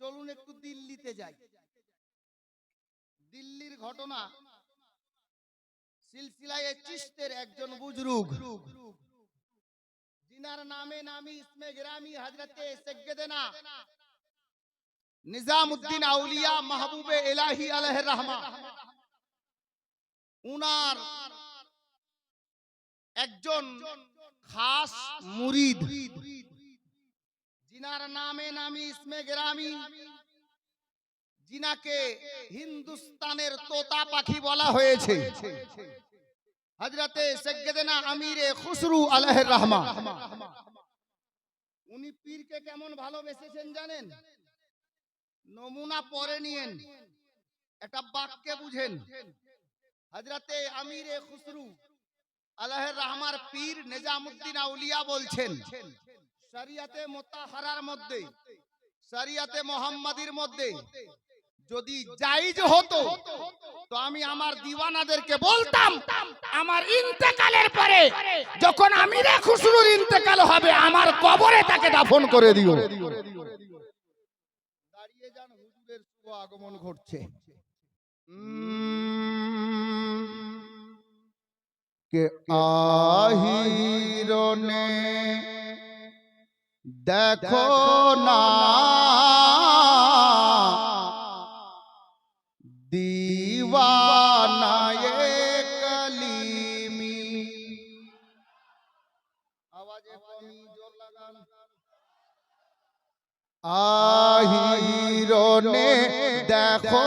চলুন একটু দিল্লিতে যাই। দিল্লির ঘটনা। সিলসিলায়ে চিস্তের একজন বুজরুগ। জিনার নামে নামি ইসমে গ্রামি হজরতে সৈয়দনা নিজামউদ্দিন আউলিয়া মাহবুবে ইলাহি আলাইহির রহমা। উনার একজন খাস মুরিদ। জিনার নামে নামি, ইসমে গ্রামি। জিনাকে হিন্দুস্তানের তোতা পাখি বলা হয়েছে। হজরতে সৈয়দনা আমিরে খুসরু আলাইহির রহমা উনি পীরকে কেমন ভালোবেসেছেন জানেন? নমুনা পরে নিয়েন। একটা বাক্যে বুঝেন। হজরতে আমিরে খুসরু আল্লাহের রহমার পীর নিজামুদ্দিন আউলিয়া বলছেন শরিয়াতে মোতাহারার মধ্যে, শরিয়াতে মোহাম্মদীর মধ্যে যদি জায়েজ হতো, তো আমি আমার দিওয়ানাদেরকে বলতাম, আমার ইন্তেকালের পরে যখন আমি আমিরে খুসরুর ইন্তেকাল হবে, আমার কবরে তাকে দাফন করে দিও। দাঁড়িয়ে যান হুজুরের শুভ আগমন ঘটছে। কে আহিরনে দেখো না। দিওয়ানায়ে কলিমি। আওয়াজে কমি জোর লাগান আহিরনে দেখো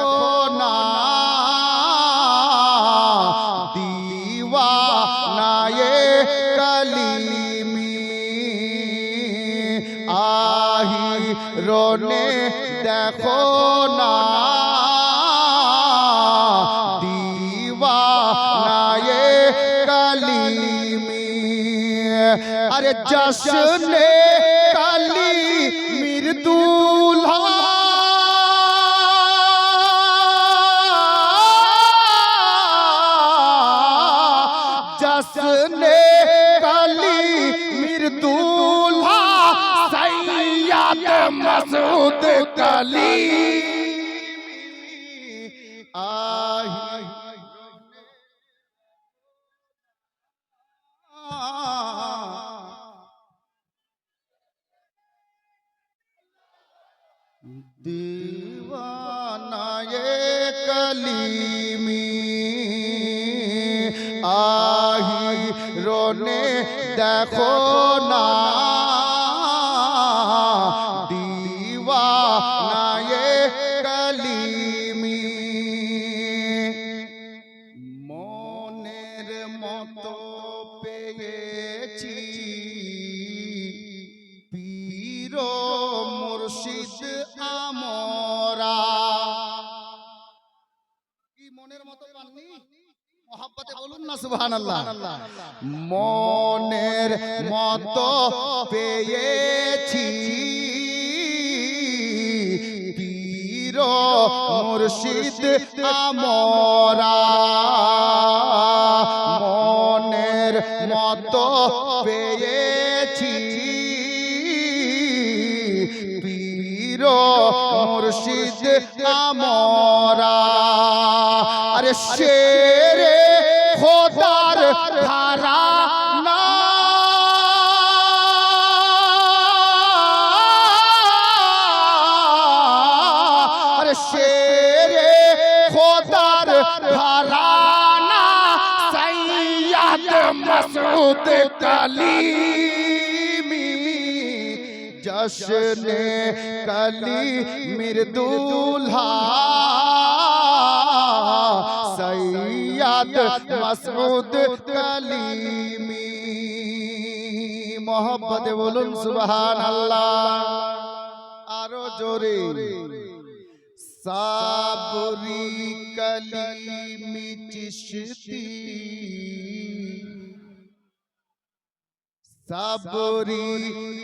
আহিরনে দেখো না। দিওয়ানায়ে কলিমি। আরে জশনে কালি মির দুলহা। জশনে কালি মির মাসুদ কালি। দিবানায়ে কলিমি। আহি রনে দেখো না। পেয়েছি। পীর মুর্শিদ আমরা। কি মনের মতো পাননি? মনের মতো পেয়েছি। পীর মুর্শিদ আমরা। মতো পেয়েছি। পীর মুর্শিদ আমরা আরে শেরে মসউদ কলিমি জশনে কলি মির দুলহা সৈয়দ মসউদ কলিমি। মোহব্বতে বলুন সুবহান আল্লাহ আরও জোরে। সাবরি কলিমি চিশতি। সাবরি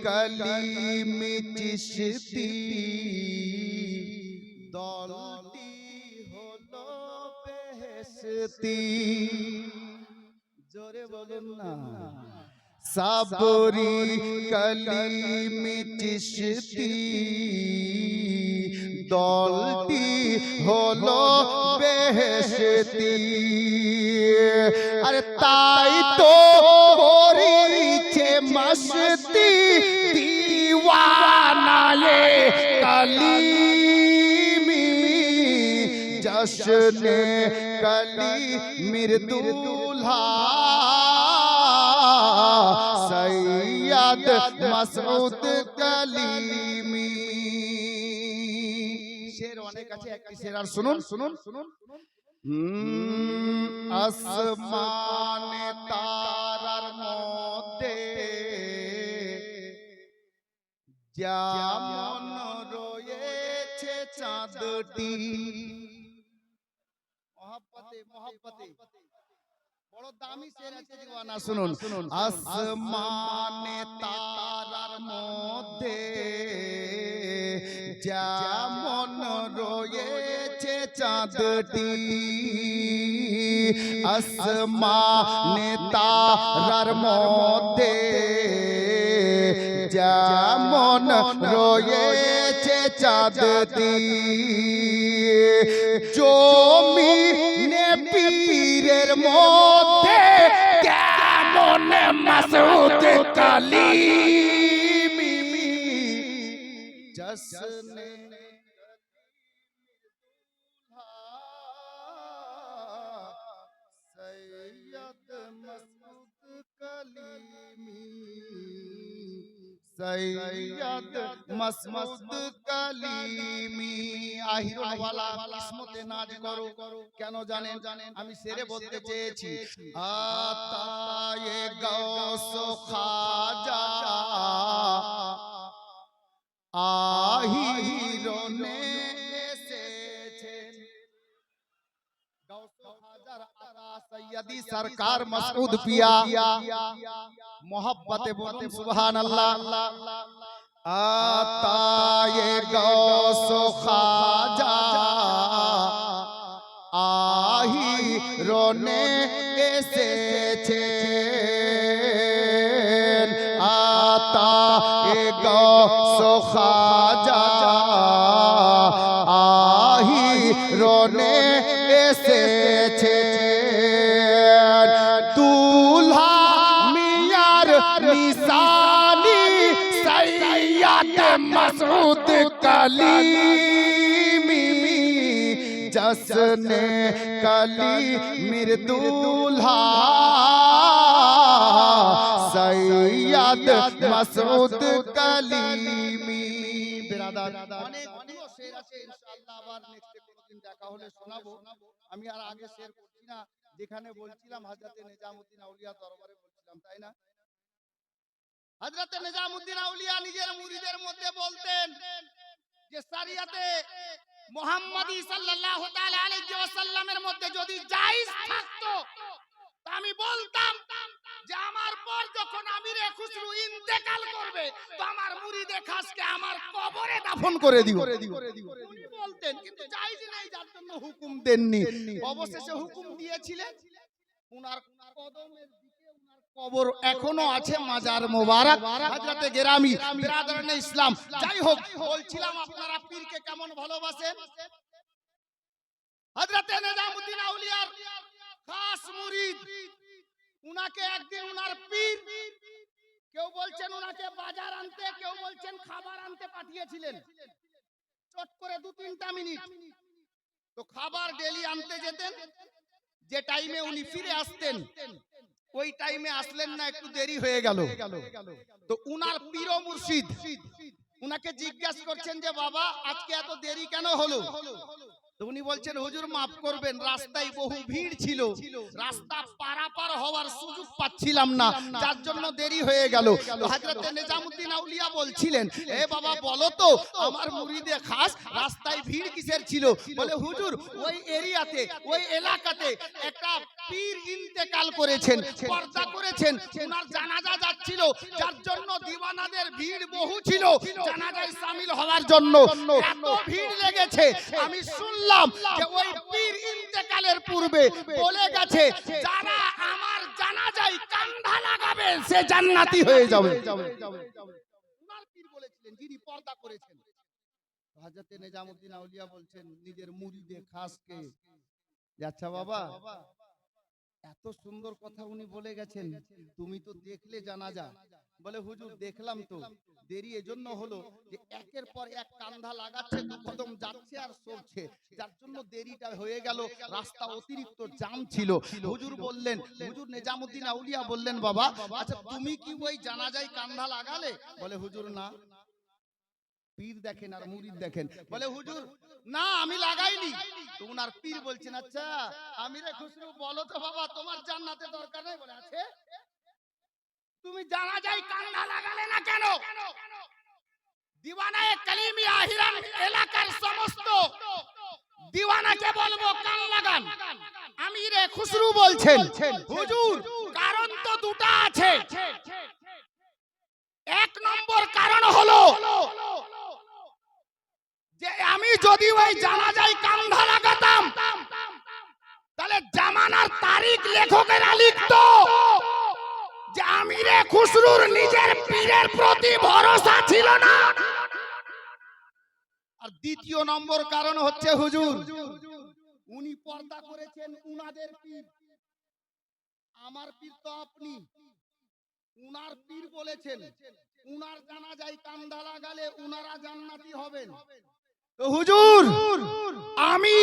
কলিমি চিশতি। দলটি হলো বেহেশতি। জোরে বলুন না। সাবরি কলিমি চিশতি। দলটি হলো বেহেশতি। আরে তাই তো কলিমি জশনে কলি মৃদুলা। সৈয়দ মসউদ কলিমি। শের অনেক আছে একটি শের। আর শুনুন শুনুন শুনুন। আসমানে তারার মধ্যে যেমন চাঁদটি মহাব্বতে মহাব্বতে বড় দামি শের আছে দিওয়ানা শুনুন শুনুন আসমানে তারার মধ্যে যেমন রয়েছে চাঁদটি আসমানে তারার মধ্যে যেমন রয়েছে চাঁদটি জমিনে পীরের মধ্যে কেমন মাসউদ কালি জসনে কলিমি সৈয়দ মসমস্ত কলিমি। আহিরুল ওয়ালা কিসমতে নাজ করো। কেন জানেন? জানেন আমি সেরে বলতে চেয়েছি আতায়ে গাউস খাজা। আহিরনে গাউসে খাজার আকা সৈয়দি সরকার মাসউদ পিয়া মোহব্বতে বলুন সুবহানাল্লাহ আতায়ে গৌস খাজা আহিরনে এসেছেন আতা এ গৌস খাজা আহিরনে এসেছেন দুলহা মিয়ার নিশানি সৈয়দ মাসউদ কলিমি জসনে কলি মৃদুলা সৈয়দ মসউদ কলিমি বিরাদার অনেকগুলো শের আছে ইনশাআল্লাহ আবার নেক্সট কোনদিন দেখা হলে শোনাবো। আমি আর আগে শের করছি না। যেখানে বলছিলাম হযরতে নিজামউদ্দিন আউলিয়া দরবারে বলছিলাম, তাই না? হযরতে নিজামউদ্দিন আউলিয়া নিজের মুরিদের মধ্যে বলতেন যে, সারিয়াতে মুহাম্মদি সাল্লাল্লাহু তাআলা আলাইহি ওয়াসাল্লামের মধ্যে যদি জায়েজ থাকতো আমি বলতাম যে, আমার যখন আমিরে খুসরু ইন্তেকাল করবে তো আমার মুরিদে খাসকে আমার কবরে দাফন করে দিও। উনি বলতেন কিন্তু জায়েজ নেই যার জন্য হুকুম দেননি। অবশেষে হুকুম দিয়েছিলেন উনার কদমের কবর এখনও আছে মাজার মোবারক। হযরতে গেরামি বিরাদরানে ইসলাম। যাই হোক বলছিলাম আপনারা পীরকে কেমন ভালোবাসেন? হযরতে নিজামউদ্দিন আউলিয়ার খাস মুরিদ। উনাকে একদিন উনার পীর, কেউ বলছেন উনাকে বাজার আনতে, কেউ বলছেন খাবার আনতে পাঠিয়েছিলেন। চট করে দু তিনটা মিনিট। তো খাবার ডেলি আনতে যেতেন, যে টাইমে উনি ফিরে আসতেন, ওই টাইমে আসলেন না, একটু দেরি হয়ে গেল। তো উনার পীর মুর্শিদ। উনাকে জিজ্ঞাসা করছেন যে, বাবা, আজকে এত দেরি কেন হলো? উনি বলছেন, হুজুর, মাফ করবেন, রাস্তায় বহু ভিড় ছিল। রাস্তা পারাপার হওয়ার সুযোগ পাচ্ছিলাম না। যার জন্য দেরি হয়ে গেল। হযরত নিজামউদ্দিন আউলিয়া বলছিলেন, এ বাবা, বলো তো, আমার মুরিদে খাস, রাস্তায় ভিড় কিসের ছিল? বলে, হুজুর, ওই এরিয়াতে, ওই এলাকাতে একটা পীর ইন্তেকাল করেছেন, পর্দা করেছেন। ওনার জানাজা যাচ্ছিল, যার জন্য দিওয়ানাদের ভিড় বহু ছিল। জানাজায় শামিল হওয়ার জন্য এত ভিড় লেগেছে। আমি শুনলাম যে ওই পীর ইন্তেকালের পূর্বে বলে গেছে যারা আমার জানাজায় কান্ধা লাগাবে সে জান্নাতি হয়ে যাবে। উনার পীর বলেছিলেন যিনি পর্দা করেছেন। হাজরতে নিজামুদ্দিন আউলিয়া বলছেন নিজের মুরিদে খাসকে। আচ্ছা বাবা এত সুন্দর কথা উনি বলে গেছেন তুমি তো দেখলে জানা যা বলে হুজুর দেখলাম তো। দেরি এজন্য হলো যে একের পর এক কান্ধা লাগাচ্ছে কদম যাচ্ছে আর সরছে। যার জন্য দেরিটা হয়ে গেল রাস্তা অতিরিক্ত জাম ছিল হুজুর বললেন হুজুর নিজামুদ্দিন আউলিয়া বললেন বাবা আচ্ছা তুমি কি ওই জানাজাই কান্ধা লাগালে? বলে হুজুর না। পীর দেখেন আর মুরিদ দেখেন। বলে হুজুর না আমি লাগাইনি। তো উনার পীর বলছেন আচ্ছা আমিরে খুশরু বলো তো বাবা তোমার জান্নাতে দরকার নেই? বলে আছে। তুমি জানা যায় কান্না লাগালে না কেন? দিওয়ানায়ে কালিমি আহিরান এলাকার সমস্ত দিওয়ানাকে বলব, কান লাগান। আমিরে খুসরু বলছেন, হুজুর, কারণ তো দুটা আছে। এক নম্বর কারণ হলো যে আমি যদি ওই জানা যায় কান্ধা লাগাতাম, তাহলে জামানার তারিখ লেখকেরা লিখতো। যে আমিরে খুসরুর নিজের পীরের প্রতি ভরসা ছিল না। আর দ্বিতীয় নম্বর কারণ হচ্ছে হুজুর, উনি পর্দা করেছেন উনাদের পীর। আমার পীর তো আপনি। উনার পীর বলেছেন, উনার জানা যায় কান্দা লাগালে উনারা জান্নাতি হবেন। তো হুজুর, আমি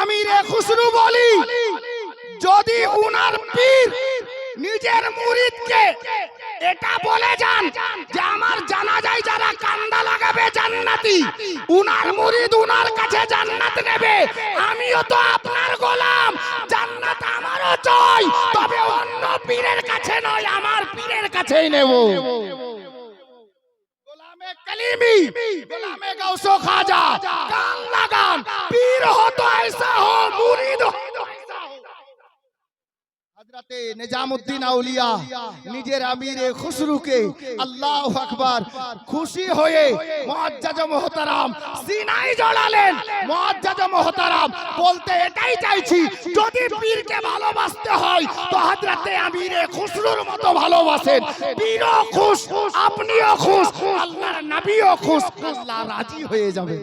আমি রে খুসরু বলি, যদি উনার পীর নিজের মুরিদকে এটা বলে যান যে আমার জানা যায় যারা কান্দা লাগাবে জান্নাতি উনার মুরিদ উনার কাছে জান্নাত নেবে আমিও তো আপনার গোলাম জান্নাত আমারও চাই তবে অন্য পীরের কাছে নয় আমার পীরের কাছেই নেব গোলামে কলিমি গোলামে গৌসো খাজা কান লাগান পীর হো তো ऐसा हो मुरीद हो तो ऐसा हो এটাই চাইছি, যদি পীরকে ভালোবাসতে হয় তো হযরতে আমিরে খুসরুর মতো ভালোবাসেন। পীরও আপনিও খুশ, আল্লাহর নবীও খুশ রাজি হয়ে যাবে।